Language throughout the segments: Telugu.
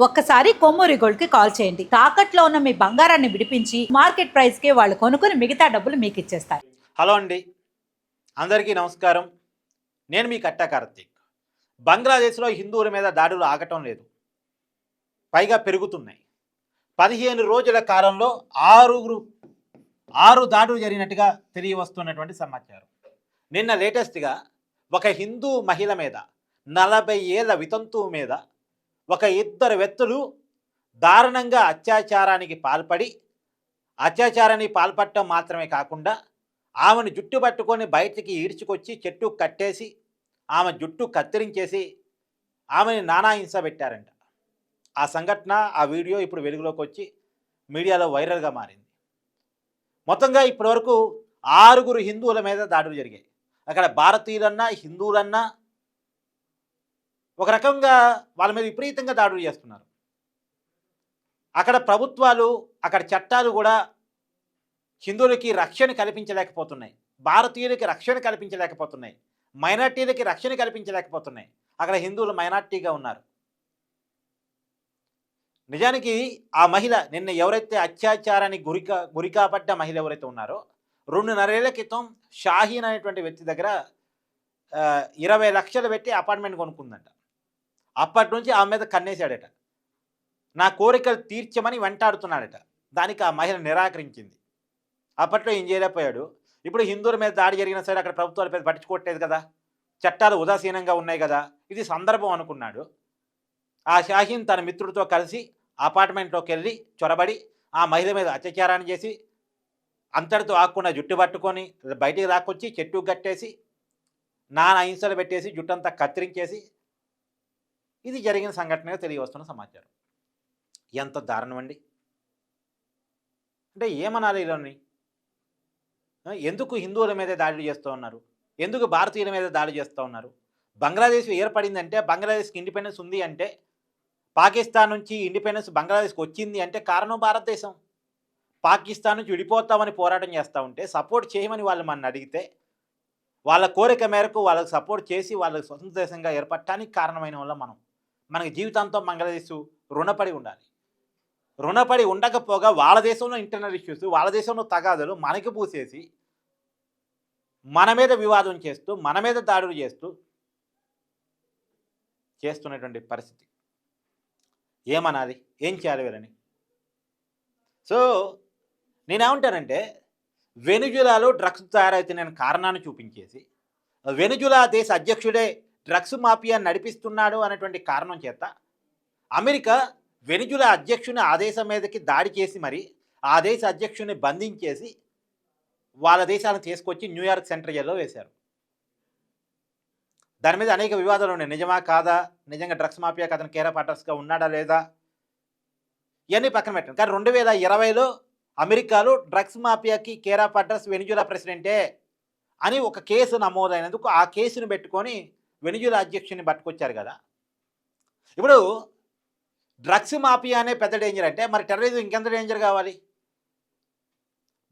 ఒక్కసారి కొమ్మూరి గోల్డ్కి కాల్ చేయండి. తాకట్లో ఉన్న మీ బంగారాన్ని విడిపించి మార్కెట్ ప్రైస్కి వాళ్ళు కొనుక్కుని మిగతా డబ్బులు మీకు ఇచ్చేస్తారు. హలో అండి. అందరికీ నమస్కారం. నేను మీ కట్టా కార్తీక్. బంగ్లాదేశ్లో హిందువుల మీద దాడులు ఆగటం లేదు. పైగా పెరుగుతున్నాయి. పదిహేను రోజుల కాలంలో ఆరుగురు ఆరు దాడులు జరిగినట్టుగా తెలియవస్తున్నటువంటి సమాచారం. నిన్న లేటెస్ట్గా ఒక హిందూ మహిళ మీద నలభై ఏళ్ళ వితంతువు మీద ఒక ఇద్దరు వ్యక్తులు దారుణంగా అత్యాచారానికి పాల్పడి అత్యాచారానికి పాల్పడటం మాత్రమే కాకుండా ఆమెను జుట్టు పట్టుకొని బయటికి ఈడ్చుకొచ్చి చెట్టు కట్టేసి ఆమె జుట్టు కత్తిరించేసి ఆమెని నానా హింస పెట్టారంట. ఆ సంఘటన ఆ వీడియో ఇప్పుడు వెలుగులోకి వచ్చి మీడియాలో వైరల్గా మారింది. మొత్తంగా ఇప్పటివరకు ఆరుగురు హిందువుల మీద దాడులు జరిగాయి. అక్కడ భారతీయులన్నా హిందువులన్నా ఒక రకంగా వాళ్ళ మీద విపరీతంగా దాడులు చేస్తున్నారు. అక్కడ ప్రభుత్వాలు అక్కడ చట్టాలు కూడా హిందువులకి రక్షణ కల్పించలేకపోతున్నాయి. భారతీయులకి రక్షణ కల్పించలేకపోతున్నాయి. మైనార్టీలకి రక్షణ కల్పించలేకపోతున్నాయి. అక్కడ హిందువులు మైనార్టీగా ఉన్నారు. నిజానికి ఆ మహిళ నిన్న ఎవరైతే అత్యాచారానికి గురికా గురికాపడ్డ మహిళ ఎవరైతే ఉన్నారో రెండున్నరేళ్ళ క్రితం షాహీన్ అనేటువంటి వ్యక్తి దగ్గర ఇరవై లక్షలు పెట్టి అపార్ట్మెంట్ కొనుక్కుందంట. అప్పటి నుంచి ఆమె మీద కన్నేశాడట. నా కోరికలు తీర్చమని వెంటాడుతున్నాడట. దానికి ఆ మహిళ నిరాకరించింది. అప్పట్లో ఏం చేయలేకపోయాడు. ఇప్పుడు హిందువుల మీద దాడి జరిగిన సరే అక్కడ ప్రభుత్వాల మీద పట్టించుకోవట్లేదు కదా. చట్టాలు ఉదాసీనంగా ఉన్నాయి కదా. ఇది సందర్భం అనుకున్నాడు. ఆ షాహీన్ తన మిత్రుడితో కలిసి అపార్ట్మెంట్లోకి వెళ్ళి చొరబడి ఆ మహిళ మీద అత్యాచారాన్ని చేసి అంతటితో ఆకుండా జుట్టు పట్టుకొని బయటికి రాకొచ్చి చెట్టు కట్టేసి నానా హింసలు పెట్టేసి జుట్టంతా కత్తిరించేసి ఇది జరిగిన సంఘటనగా తెలియవస్తున్న సమాచారం. ఎంత దారుణం అండి. అంటే ఏమనాలి ఇలాని ఎందుకు హిందువుల మీద దాడి చేస్తూ ఉన్నారు? ఎందుకు భారతీయుల మీద దాడి చేస్తూ ఉన్నారు? బంగ్లాదేశ్ ఏర్పడిందంటే బంగ్లాదేశ్కి ఇండిపెండెన్స్ ఉంది అంటే పాకిస్తాన్ నుంచి ఇండిపెండెన్స్ బంగ్లాదేశ్కి వచ్చింది అంటే కారణం భారతదేశం. పాకిస్తాన్ నుంచి విడిపోతామని పోరాటం చేస్తూ ఉంటే సపోర్ట్ చేయమని వాళ్ళు మన అడిగితే వాళ్ళ కోరిక మేరకు వాళ్ళకి సపోర్ట్ చేసి వాళ్ళకి స్వతంత్ర దేశంగా ఏర్పడటానికి కారణమైన వల్ల మనం. మనకి జీవితాంతం బంగ్లాదేశ్ రుణపడి ఉండాలి. రుణపడి ఉండకపోగా వాళ్ళ దేశంలో ఇంటర్నల్ ఇష్యూస్ వాళ్ళ దేశంలో తగాదులు మనకి పూసేసి మన మీద వివాదం చేస్తూ మన మీద దాడులు చేస్తూ చేస్తున్నటువంటి పరిస్థితి. ఏమనాలి? ఏం చేయాలి వీళ్ళని? సో నేనేమంటానంటే వెనుజులాలో డ్రగ్స్ తయారవుతున్న కారణాన్ని చూపించేసి వెనుజులా దేశ అధ్యక్షుడే డ్రగ్స్ మాఫియా నడిపిస్తున్నాడు అనేటువంటి కారణం చేత అమెరికా వెనుజులా అధ్యక్షుని ఆదేశం మీదకి దాడి చేసి మరి ఆ దేశ అధ్యక్షుని బంధించేసి వాళ్ళ దేశాలను తీసుకొచ్చి న్యూయార్క్ సెంటర్ జైల్లో వేశారు. దాని మీద అనేక వివాదాలు ఉన్నాయి. నిజమా కాదా? నిజంగా డ్రగ్స్ మాఫియాకి అతను కేరా పార్టర్స్గా ఉన్నాడా లేదా? ఇవన్నీ పక్కన పెట్టండి. కానీ రెండు వేల ఇరవైలో అమెరికాలో డ్రగ్స్ మాఫియాకి కేరా పార్టర్స్ వెనిజులా ప్రెసిడెంటే అని ఒక కేసు నమోదైనందుకు ఆ కేసును పెట్టుకొని వెనిజులా అధ్యక్షుని పట్టుకొచ్చారు కదా. ఇప్పుడు డ్రగ్స్ మాఫియా అనే పెద్ద డేంజర్ అంటే మరి టెర్రరిజం ఇంకెంత డేంజర్ కావాలి?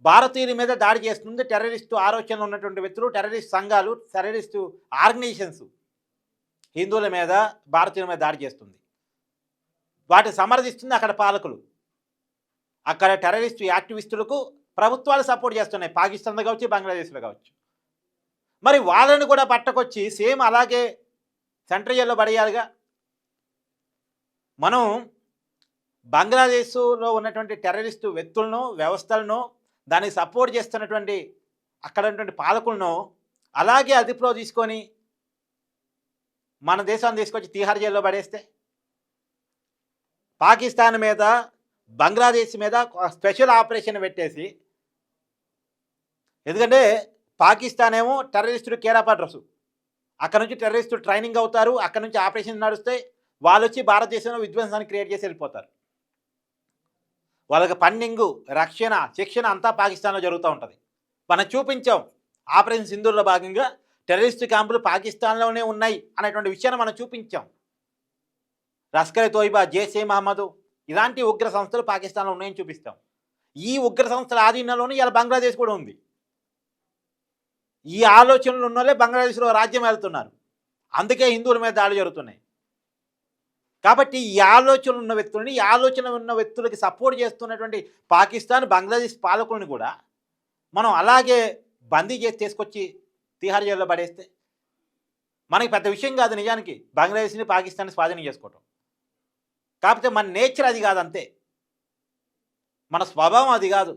భారతీయుల మీద దాడి చేస్తుంది టెర్రరిస్టు ఆలోచనలు ఉన్నటువంటి వ్యక్తులు టెర్రరిస్ట్ సంఘాలు టెర్రరిస్టు ఆర్గనైజేషన్స్ హిందువుల మీద భారతీయుల మీద దాడి చేస్తుంది. వాటిని సమర్థిస్తుంది అక్కడ పాలకులు. అక్కడ టెర్రరిస్టు యాక్టివిస్టులకు ప్రభుత్వాలు సపోర్ట్ చేస్తున్నాయి. పాకిస్తాన్లో కావచ్చు బంగ్లాదేశ్లో కావచ్చు. మరి వాళ్ళని కూడా పట్టకొచ్చి సేమ్ అలాగే సెంట్రల్ జైల్లో పడేయాలిగా? మనం బంగ్లాదేశ్లో ఉన్నటువంటి టెర్రరిస్టు వ్యక్తులను వ్యవస్థలను దానికి సపోర్ట్ చేస్తున్నటువంటి అక్కడ ఉన్నటువంటి పాలకులను అలాగే అదుపులో తీసుకొని మన దేశాన్ని తీసుకొచ్చి తీహార్ జైల్లో పడేస్తే పాకిస్తాన్ మీద బంగ్లాదేశ్ మీద స్పెషల్ ఆపరేషన్ పెట్టేసి ఎందుకంటే పాకిస్తాన్ ఏమో టెర్రరిస్టులు కేరాపడ్రస్ అక్కడ నుంచి టెర్రరిస్టులు ట్రైనింగ్ అవుతారు. అక్కడ నుంచి ఆపరేషన్ నడుస్తే వాళ్ళు వచ్చి భారతదేశంలో విధ్వంసాన్ని క్రియేట్ చేసి వెళ్ళిపోతారు. వాళ్ళకి ఫండింగ్ రక్షణ శిక్షణ అంతా పాకిస్తాన్లో జరుగుతూ ఉంటుంది. మనం చూపించాం. ఆపరేషన్ సింధూర్లో భాగంగా టెర్రరిస్ట్ క్యాంపులు పాకిస్తాన్లోనే ఉన్నాయి అనేటువంటి విషయాన్ని మనం చూపించాం. లస్కర్ తోయిబా జేసే మహమ్మద్ ఇలాంటి ఉగ్ర సంస్థలు పాకిస్తాన్లో ఉన్నాయని చూపిస్తాం. ఈ ఉగ్ర సంస్థల ఆధీనంలోనే ఇలా బంగ్లాదేశ్ కూడా ఉంది. ఈ ఆలోచనలు ఉన్న వాళ్ళే బంగ్లాదేశ్లో రాజ్యం వెళ్తున్నారు. అందుకే హిందువుల మీద దాడి జరుగుతున్నాయి. కాబట్టి ఈ ఆలోచనలు ఉన్న వ్యక్తులని ఈ ఆలోచన ఉన్న వ్యక్తులకి సపోర్ట్ చేస్తున్నటువంటి పాకిస్తాన్ బంగ్లాదేశ్ పాలకులను కూడా మనం అలాగే బందీ చేసి తీసుకొచ్చి తిహార్ జైల్లో పడేస్తే మనకి పెద్ద విషయం కాదు నిజానికి బంగ్లాదేశ్ని పాకిస్తాన్ స్వాధీనం చేసుకోవటం. కాకపోతే మన నేచర్ అది కాదు అంతే. మన స్వభావం అది కాదు.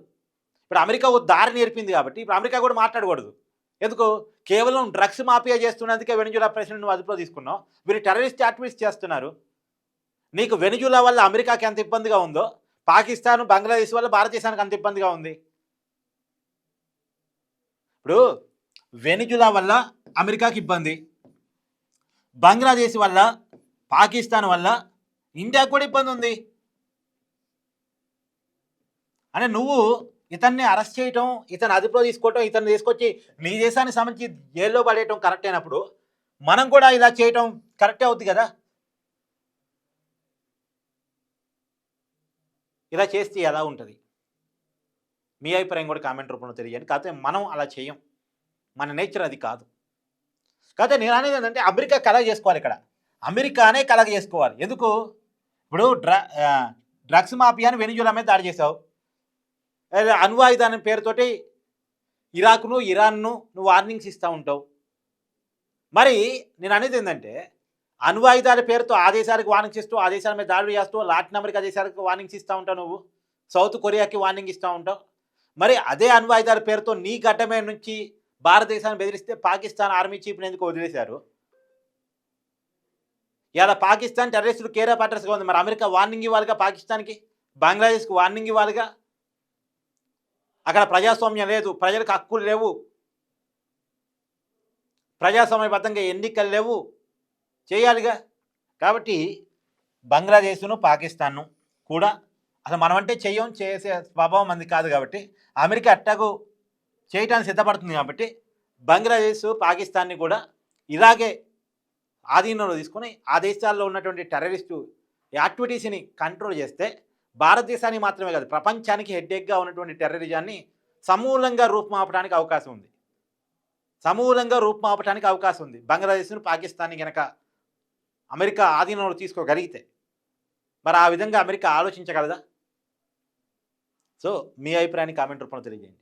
ఇప్పుడు అమెరికా ఒక దారి నేర్పింది కాబట్టి ఇప్పుడు అమెరికా కూడా మాట్లాడకూడదు. ఎందుకు? కేవలం డ్రగ్స్ మాఫియా చేస్తున్నందుకే వెనుజులా ప్రెసిడెంట్ నువ్వు అదుపులో తీసుకున్నావు. వీరు టెర్రరిస్ట్ యాక్టివిస్ట్ చేస్తున్నారు. నీకు వెనుజులా వల్ల అమెరికాకి ఎంత ఇబ్బందిగా ఉందో పాకిస్తాన్ బంగ్లాదేశ్ వల్ల భారతదేశానికి అంత ఇబ్బందిగా ఉంది. ఇప్పుడు వెనుజులా వల్ల అమెరికాకి ఇబ్బంది. బంగ్లాదేశ్ వల్ల పాకిస్తాన్ వల్ల ఇండియాకు కూడా ఇబ్బంది ఉంది. అంటే నువ్వు ఇతన్ని అరెస్ట్ చేయటం ఇతను అదుపులో తీసుకోవటం ఇతన్ని తీసుకొచ్చి నీ దేశానికి సంబంధించి జైల్లో పడేయటం కరెక్ట్ అయినప్పుడు మనం కూడా ఇలా చేయటం కరెక్టే అవుద్ది కదా? ఇలా చేస్తే ఎలా ఉంటుంది? మీ అభిప్రాయం కూడా కామెంట్ రూపంలో తెలియజేయండి. కాకపోతే మనం అలా చేయం. మన నేచర్ అది కాదు. కాకపోతే నేను అనేది ఏంటంటే అమెరికా కలగ చేసుకోవాలి ఇక్కడ. అమెరికానే కలగ చేసుకోవాలి. ఎందుకు? ఇప్పుడు డ్ర డ్రగ్స్ మాఫియాని వెనిజులా మీద దాడి చేసావు. అదే అణ్వాయుధానం పేరుతోటి ఇరాక్ను ఇరాన్ను నువ్వు వార్నింగ్స్ ఇస్తూ ఉంటావు. మరి నేను అనేది ఏంటంటే అణ్వాయుధాల పేరుతో ఆ దేశాలకు వార్నింగ్స్ ఇస్తూ ఆ దేశాల మీద దాడులు చేస్తూ లాటిన్ అమెరికా దేశాలకు వార్నింగ్స్ ఇస్తూ ఉంటావు నువ్వు. సౌత్ కొరియాకి వార్నింగ్ ఇస్తూ ఉంటావు. మరి అదే అణ్వాయుధాల పేరుతో నీ గడ్డ నుంచి భారతదేశాన్ని బెదిరిస్తే పాకిస్తాన్ ఆర్మీ చీఫ్ని ఎందుకు వదిలేశారు? ఇలా పాకిస్తాన్ టెర్రరిస్టులు కేరా పాటర్స్గా ఉంది. మరి అమెరికా వార్నింగ్ ఇవ్వాలిగా పాకిస్తాన్కి? బంగ్లాదేశ్కి వార్నింగ్ ఇవ్వాలిగా? అక్కడ ప్రజాస్వామ్యం లేదు ప్రజలకు హక్కులు లేవు. ప్రజాస్వామ్యబద్ధంగా ఎన్నికలు లేవు. చేయాలిగా. కాబట్టి బంగ్లాదేశ్ను పాకిస్తాన్ను కూడా అసలు మనమంటే చెయ్యం చేసే స్వభావం మంది కాదు కాబట్టి అమెరికా అట్టకు చేయటానికి సిద్ధపడుతుంది కాబట్టి బంగ్లాదేశ్ పాకిస్తాన్ని కూడా ఇలాగే ఆధీనంలో తీసుకొని ఆ దేశాల్లో ఉన్నటువంటి టెర్రరిస్టు యాక్టివిటీస్ని కంట్రోల్ చేస్తే భారతదేశానికి మాత్రమే కాదు ప్రపంచానికి హెడ్డేక్గా ఉన్నటువంటి టెర్రరిజాన్ని సమూలంగా రూపుమాపడానికి అవకాశం ఉంది. సమూలంగా రూపుమాపడానికి అవకాశం ఉంది. బంగ్లాదేశ్ను పాకిస్తాన్ని కనుక అమెరికా ఆధీనంలో తీసుకోగలిగితే మరి ఆ విధంగా అమెరికా ఆలోచించగలదా? సో మీ అభిప్రాయాన్ని కామెంట్ రూపంలో తెలియజేయండి.